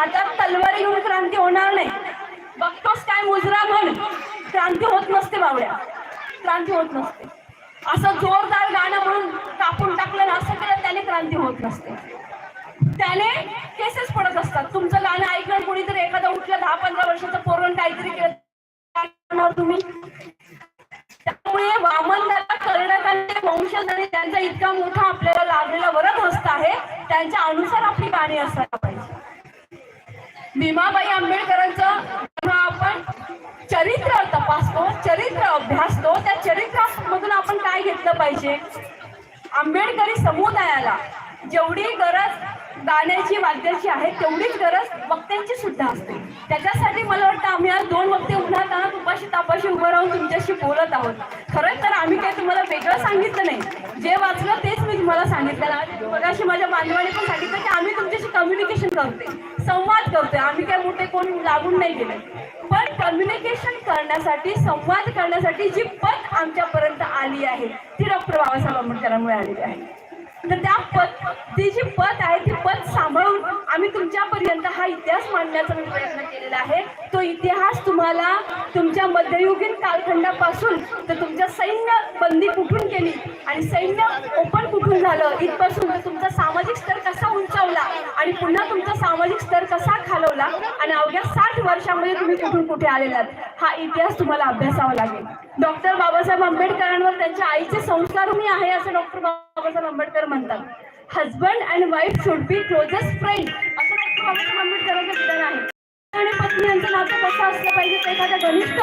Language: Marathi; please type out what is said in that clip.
हातात तलवार घेऊन क्रांती होणार नाही. बघतोस काय मुजरा म्हण. क्रांती होत नसते बावड्या. क्रांती होत नसते. असं जोरदार गाणं म्हणून कापून टाकलं ना असं केलं त्याने क्रांती होत नसते. त्याने केसेस पडत असतात. तुमचं गाणं ऐकलं कुणीतरी एखादा उठलं दहा पंधरा वर्षाचं पोरण काहीतरी केलं तुम्ही त्यामुळे वामनदादा कर्णकांचे वंशज आणि त्यांचा इतका मोठा आपल्याला लाभलेला वरद हस्त आहे. त्यांच्या अनुसार आपली गाणी असायला पाहिजे. भीमाबाई आंबेडकरांचं आपण चरित्र तपासतो चरित्र अभ्यासतो. त्या चरित्रामधून आपण काय घेतलं पाहिजे? आंबेडकरी समुदायाला जेवढी गरज गाण्याची वाद्याची आहे तेवढीच गरज वक्त्यांची सुद्धा असते. त्याच्यासाठी मला वाटतं आम्ही आज दोन वक्ते राहून तुमच्याशी बोलत आहोत. खरंच तर आम्ही काही तुम्हाला वेगळं सांगितलं नाही. जे वाचलं तेच मी तुम्हाला सांगितलं. मगाशी माझ्या बांधवाने पण सांगितलं की आम्ही तुमच्याशी कम्युनिकेशन करते संवाद करतोय. आम्ही काय मोठे कोण लागून नाही गेले. पण कम्युनिकेशन करण्यासाठी संवाद करण्यासाठी जी पत आमच्यापर्यंत आली आहे ती डॉक्टर बाबासाहेब आंबेडकरांमुळे आलेली आहे. तर त्या पद ती जी पद आहे ती पद सांभाळून आम्ही तुमच्यापर्यंत हा इतिहास मांडण्याचा मी प्रयत्न केलेला आहे. तो इतिहास तुम्हाला तुमच्या मध्ययुगीन कालखंडापासून तर तुमच्या सैन्य बंदी कुठून केली आणि सैन्य ओपन कुठून झालं. इथपासून तर तुमचा सामाजिक स्तर कसा उंचावला आणि पुन्हा तुमचा सामाजिक स्तर कसा खालवला आणि अवघ्या साठ वर्षामध्ये तुम्ही कुठून कुठे आलेलात हा इतिहास तुम्हाला अभ्यासावा लागेल. डॉक्टर बाबासाहेब आंबेडकरांवर त्यांच्या आईचे संस्कार मी आहे असं डॉक्टर बाबासाहेब आंबेडकर म्हणतात husband and wife should be closest friend असं डॉक्टर बाबासाहेब आंबेडकरांचं विधान आहे. आणि पत्नी यांचं नातं कसं असलं पाहिजे ते एखाद्या घनिष्ठ